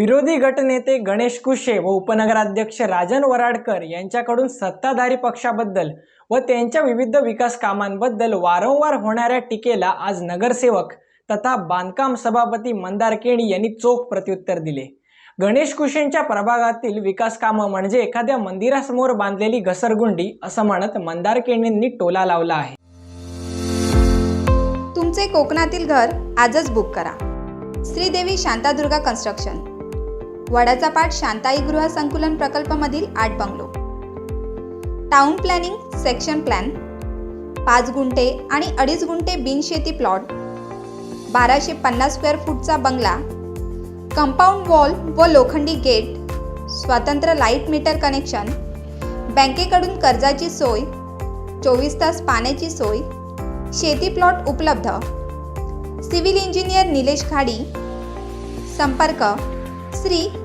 विरोधी गटनेते गणेश कुशे व उपनगराध्यक्ष राजन वराडकर यांच्याकडून सत्ताधारी पक्षाबद्दल व त्यांच्या विविध विकास कामांबद्दल वारंवार होणाऱ्या टीकेला आज नगरसेवक तथा बांधकाम सभापती मंदार केणी यांनी चोख प्रत्युत्तर दिले. गणेश कुशेंच्या प्रभागातील विकास कामं म्हणजे एखाद्या मंदिरासमोर बांधलेली घसरगुंडी असं म्हणत मंदार केणींनी टोला लावला आहे. तुमचे कोकणातील घर आजच बुक करा. श्रीदेवी शांतादुर्गा कन्स्ट्रक्शन. वडाचा पाठ शांताई गृह संकुलन प्रकल्पामधील आठ bungalow. Town planning section plan पाच गुंठे आणि अडीच गुंठे बिनशेती प्लॉट बाराशे पन्नास स्क्वेअर फूटचा बंगला कंपाऊंड वॉल व लोखंडी गेट स्वतंत्र लाइट मीटर कनेक्शन बँकेकडून कर्जाची सोय चोवीस तास पाण्याची सोय शेती प्लॉट उपलब्ध सिव्हिल इंजिनियर निलेश खाडी संपर्क श्री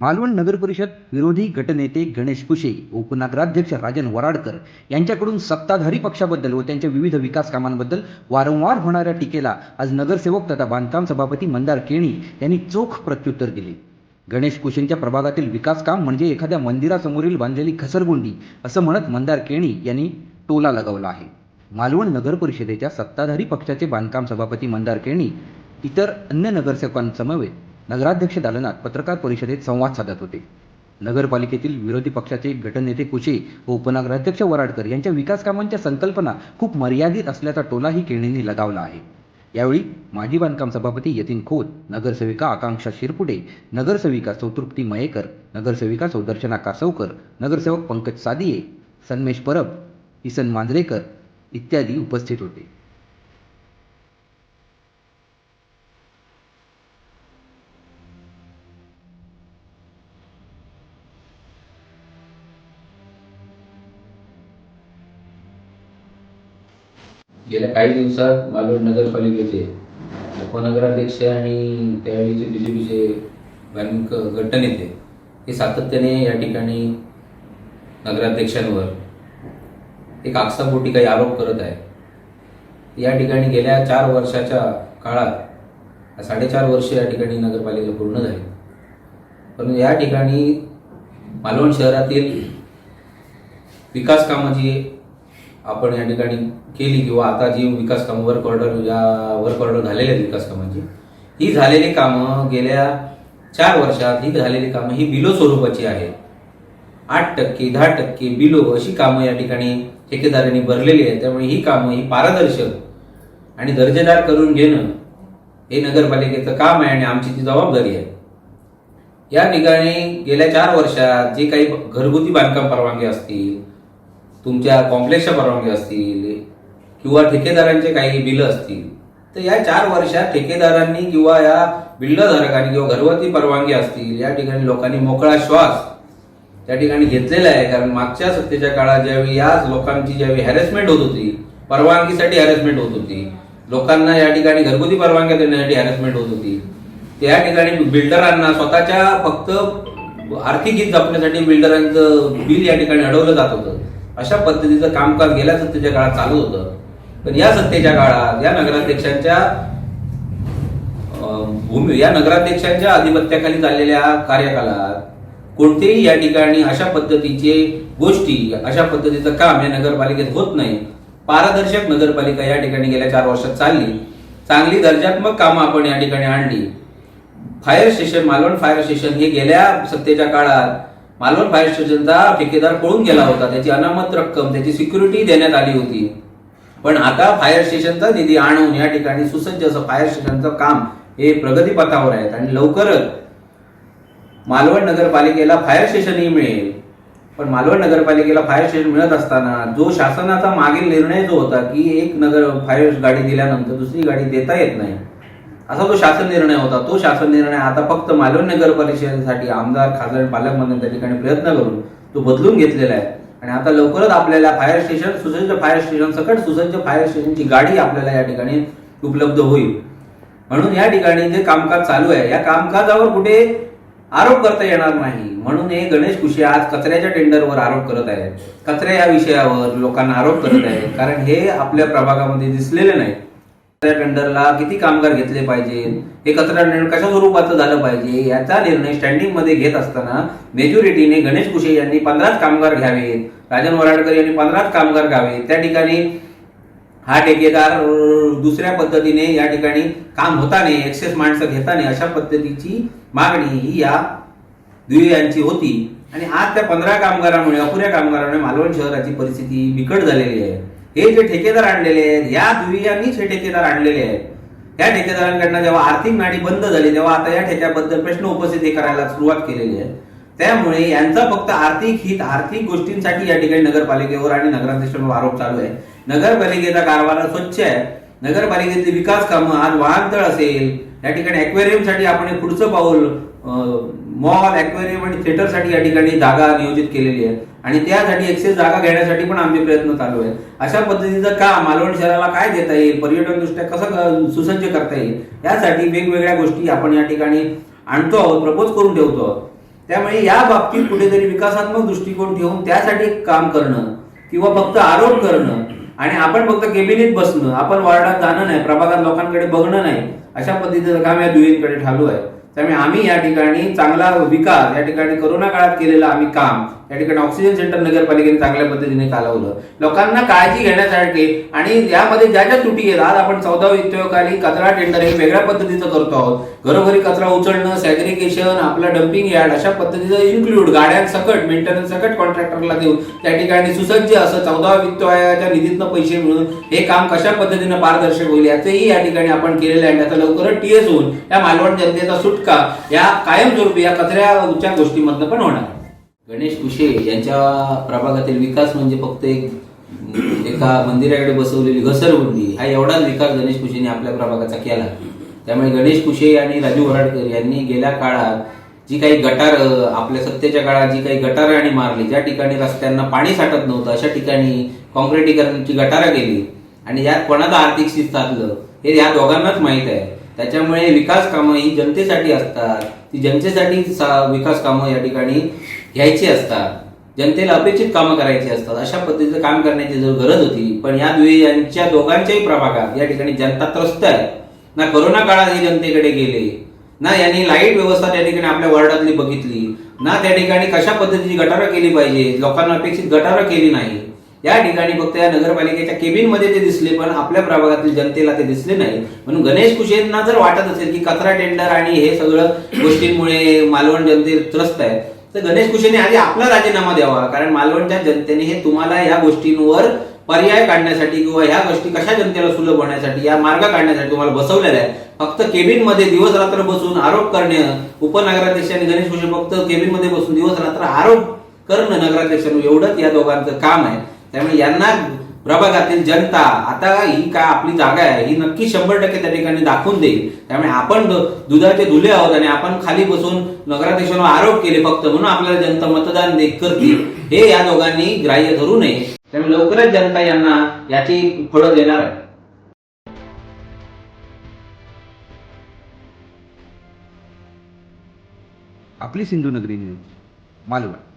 मालवण नगर परिषद विरोधी गटनेते गणेश कुशे उपनगराध्यक्ष राजन वराडकर यांच्याकडून सत्ताधारी पक्षाबद्दल व त्यांच्या विविध विकास कामांबद्दल वारंवार होणाऱ्या टीकेला आज नगरसेवक तथा बांधकाम सभापती मंदार केणी यांनी चोख प्रत्युत्तर दिले. गणेश कुशेंच्या प्रभागातील विकास काम म्हणजे एखाद्या मंदिरासमोरील बांधलेली घसरगुंडी असं म्हणत मंदार केणी यांनी टोला लगावला आहे. मालवण नगर परिषदेच्या सत्ताधारी पक्षाचे बांधकाम सभापती मंदार केणी इतर अन्य नगरसेवकांसमवेत नगराध्यक्ष दालनात पत्रकार परिषदेत संवाद साधत होते. नगरपालिकेतील विरोधी पक्षाचे गटनेते कुशे व उपनगराध्यक्ष वराडकर यांच्या विकास कामांच्या संकल्पना खूप मर्यादित असल्याचा टोलाही केणींनी लगावला आहे. यावेळी माजी बांधकाम सभापती यतीन खोत नगरसेविका आकांक्षा शिरपुडे नगरसेविका सौतृप्ती मयेकर नगरसेविका सौदर्शना कासवकर नगरसेवक पंकज सादिये सन्मेश परब किसन मांजरेकर इत्यादी उपस्थित होते. गेल्या काही दिवसात मालवण नगरपालिकेचे उपनगराध्यक्ष आणि त्यावेळीचे बी जे पीचे बँक गटनेते हे सातत्याने या ठिकाणी नगराध्यक्षांवर एक आकसापोटी काही आरोप करत आहे या ठिकाणी गेल्या चार वर्षाच्या काळात साडेचार वर्ष या ठिकाणी नगरपालिका पूर्ण झाली. परंतु या ठिकाणी मालवण शहरातील विकास कामाची आपण या ठिकाणी केली किंवा आता जी विकास कामं वर्क ऑर्डर या वर्क ऑर्डर झालेली आहेत विकास कामांची ही झालेली कामं गेल्या चार वर्षात ही झालेली कामं ही बिलो स्वरूपाची आहेत. आठ टक्के दहा टक्के बिलो अशी कामं या ठिकाणी ठेकेदारांनी भरलेली आहेत. त्यामुळे ही कामं ही पारदर्शक आणि दर्जेदार करून घेणं हे नगरपालिकेचं काम आहे आणि आमची ती जबाबदारी आहे. या ठिकाणी गेल्या चार वर्षात जे काही घरगुती बांधकाम परवानगी असतील तुमच्या कॉम्प्लेक्सच्या परवानगी असतील किंवा ठेकेदारांचे काही बिलं असतील तर या चार वर्षात ठेकेदारांनी किंवा या बिल्डरधारकांनी किंवा घरगुती परवानगी असतील या ठिकाणी लोकांनी मोकळा श्वास त्या ठिकाणी घेतलेला आहे. कारण मागच्या सत्तेच्या काळात ज्यावेळी याच लोकांची ज्यावेळी हॅरेसमेंट होत होती परवानगीसाठी हॅरेसमेंट होत होती लोकांना या ठिकाणी घरगुती परवानग्या देण्यासाठी हॅरेसमेंट होत होती त्या ठिकाणी बिल्डरांना स्वतःच्या फक्त आर्थिक हित जपण्यासाठी बिल्डरांचं बिल या ठिकाणी अडवलं जात होतं. अशा पद्धतीचं कामकाज गेल्या सत्तेच्या काळात चालू होतं. पण या सत्तेच्या काळात या नगराध्यक्षांच्या भूमी या नगराध्यक्षांच्या अधिपत्याखाली चाललेल्या कार्यकालात कोणतेही या ठिकाणी अशा पद्धतीचे गोष्टी अशा पद्धतीचं काम या नगरपालिकेत होत नाही. पारदर्शक नगरपालिका या ठिकाणी गेल्या चार वर्षात चालली. चांगली दर्जात्मक कामं आपण या ठिकाणी आणली. Fire station Malvan fire station हे गेल्या सत्तेच्या काळात मालवण फायर स्टेशनचा ठेकेदार पळून गेला होता. त्याची अनामत रक्कम त्याची सिक्युरिटी देण्यात आली होती. पण आता फायर स्टेशनचा निधी आणून या ठिकाणी सुसज्ज असं फायर स्टेशनचं काम हे प्रगतीपथावर आहेत आणि लवकरच मालवण नगरपालिकेला फायर स्टेशनही मिळेल. पण मालवण नगरपालिकेला फायर स्टेशन मिळत असताना जो शासनाचा मागील निर्णय जो होता की एक नगर फायर गाडी दिल्यानंतर दुसरी गाडी देता येत नाही असा जो शासन निर्णय होता. तो शासन निर्णय आता फक्त मालवण नगर परिषदेसाठी आमदार खासदार पालकमंत्री त्या ठिकाणी प्रयत्न करून तो बदलून घेतलेला आहे. आणि आता लवकरच आपल्याला फायर स्टेशन सुसज्ज फायर स्टेशन सकट सुसज्ज फायर स्टेशनची गाडी आपल्याला या ठिकाणी उपलब्ध होईल. म्हणून या ठिकाणी जे कामकाज चालू आहे या कामकाजावर कुठे आरोप करता येणार नाही. म्हणून हे गणेश कुशे आज कचऱ्याच्या टेंडरवर आरोप करत आहेत. कचऱ्या या विषयावर लोकांना आरोप करत आहेत. कारण हे आपल्या प्रभागामध्ये दिसलेले नाही त्या टेंडरला किती कामगार घेतले पाहिजे? हे कचरा टेंडर कशा स्वरूपाचं झालं पाहिजे? याचा निर्णय स्टँडिंगमध्ये घेत असताना मेजॉरिटीने गणेश कुशे यांनी पंधराच कामगार घ्यावेत. राजन वराडकर यांनी पंधराच कामगार घ्यावेत. त्या ठिकाणी हा ठेकेदार दुसऱ्या पद्धतीने या ठिकाणी काम होताने एक्सेस माणसं घेताने अशा पद्धतीची मागणी ही या द्वियांची होती. आणि आज त्या पंधरा कामगारांमुळे अपुऱ्या कामगारांमुळे मालवण शहराची परिस्थिती बिकट झालेली आहे. हे जे ठेकेदार आणलेले आहेत या द्वियांनीच हे ठेकेदार आणलेले आहेत या ठेकेदारांकडनं जेव्हा आर्थिक नाडी बंद झाली तेव्हा आता या ठेक्याबद्दल प्रश्न उपस्थित करायला सुरुवात केलेली आहे. त्यामुळे यांचा फक्त आर्थिक हित आर्थिक गोष्टींसाठी या ठिकाणी नगरपालिकेवर आणि नगराध्यक्षांवर आरोप चालू आहे. नगरपालिकेचा कारभार स्वच्छ आहे. नगरपालिकेचे विकास कामं आज वाहनतळ असेल. या ठिकाणी aquarium साठी आपण पुढचं पाऊल मॉल अक्वेरियम आणि थिएटरसाठी या ठिकाणी जागा नियोजित केलेली आहे. आणि त्यासाठी एक्सेस जागा घेण्यासाठी पण आमचे प्रयत्न चालू आहे. अशा पद्धतीचं काम मालवण शहराला काय देता येईल पर्यटन दृष्ट्या कसं सुसज्ज करता येईल यासाठी वेगवेगळ्या गोष्टी आपण या ठिकाणी आणतो आहोत प्रपोज करून ठेवतो आहोत. त्यामुळे या बाबतीत कुठेतरी विकासात्मक दृष्टिकोन ठेवून त्यासाठी काम करणं किंवा फक्त आरोप करणं आणि आपण फक्त केबिनेट बसणं आपण वार्डात जाणं नाही प्रभागात लोकांकडे बघणं नाही अशा पद्धतीचं काम या दुहेरीकडे ठालू आहे. त्यामुळे आम्ही या ठिकाणी चांगला विकास या ठिकाणी करोना काळात केलेलं आम्ही काम. या ठिकाणी ऑक्सिजन सेंटर नगरपालिकेने चांगल्या पद्धतीने चालवलं. लोकांना काळजी घेण्यासाठी आणि यामध्ये ज्या ज्या त्रुटी आहेत आज आपण चौदा वित्तयोगाली कचरा टेंडर हे वेगळ्या पद्धतीचं करतो आहोत. घरोघरी कचरा उचलणं सॅग्रिगेशन आपलं डम्पिंग यार्ड अशा पद्धतीचं इन्क्लूड गाड्यांसकट मेंटेनन्स सकट कॉन्ट्रॅक्टरला देऊन त्या ठिकाणी सुसज्ज असं चौदा वित्त आयोगाच्या निधीतनं पैसे मिळून हे काम कशा पद्धतीनं पारदर्शक होईल याचंही या ठिकाणी आपण केलेलं आहे. त्याचा लवकरच टीएस होऊन या मालवण जनतेचा सुटका या कायमस्वरूपी या कचऱ्याच्या गोष्टीमधनं पण होणार गणेश कुशे यांच्या प्रभागातील विकास म्हणजे फक्त एक एका मंदिराकडे बसवलेली घसरगुंडी हा एवढाच विकास गणेश कुशेने आपल्या प्रभागाचा केला. त्यामुळे गणेश कुशे आणि राजू वराडकर यांनी गेल्या काळात जी काही गटार आपल्या सत्तेच्या काळात जी काही गटार आणि मारली ज्या ठिकाणी रस्त्यांना पाणी साठत नव्हतं अशा ठिकाणी कॉन्क्रिटीकरणची गटारं केली. आणि यात कोणाचं आर्थिक स्थित साधलं हे या दोघांनाच माहीत आहे. त्याच्यामुळे विकास कामं ही जनतेसाठी असतात. ती जनतेसाठी विकास कामं या ठिकाणी घ्यायची असतात. जनतेला अपेक्षित कामं करायची असतात. अशा पद्धतीचं काम करण्याची जर गरज होती पण या दुई यांच्या दोघांच्याही प्रभागात या ठिकाणी जनता त्रस्त आहे. ना करोना काळात हे जनतेकडे गेले ना यांनी लाइट व्यवस्था त्या ठिकाणी आपल्या वॉर्डातली बघितली ना त्या ठिकाणी कशा पद्धतीची गटारं केली पाहिजे लोकांना अपेक्षित गटारं केली नाही. या ठिकाणी फक्त या नगरपालिकेच्या केबिनमध्ये ते दिसले पण आपल्या प्रभागातील जनतेला ते दिसले नाही. म्हणून गणेश कुशेंना जर वाटत असेल की कचरा टेंडर आणि हे सगळं गोष्टींमुळे मालवण जनते त्रस्त आहे तर गणेश कुशेने आधी आपला राजीनामा द्यावा. कारण मालवणच्या जनतेने हे तुम्हाला या गोष्टींवर पर्याय काढण्यासाठी किंवा ह्या गोष्टी कशा जनतेला सुलभ होण्यासाठी या मार्ग काढण्यासाठी तुम्हाला बसवलेला आहे. फक्त केबिनमध्ये दिवस रात्र बसून आरोप करणे उपनगराध्यक्ष आणि गणेश कुशे फक्त केबिनमध्ये बसून दिवस रात्र आरोप करणं नगराध्यक्षांवर एवढंच या दोघांचं काम आहे. त्यामुळे यांना प्रभागातील जनता आता ही काय आपली जागा आहे ही नक्की शंभर टक्के त्या ठिकाणी दाखवून देईल. त्यामुळे आपण दुधाचे धुले आहोत आणि आपण खाली बसून नगराध्यक्षांवर आरोप केले फक्त म्हणून आपल्याला जनता मतदान दे- करतील. हे या दोघांनी ग्राह्य धरू नये. त्यामुळे लवकरच जनता यांना याची फळं देणार आहे. आपली सिंधुनगरी न्यूज मालवण.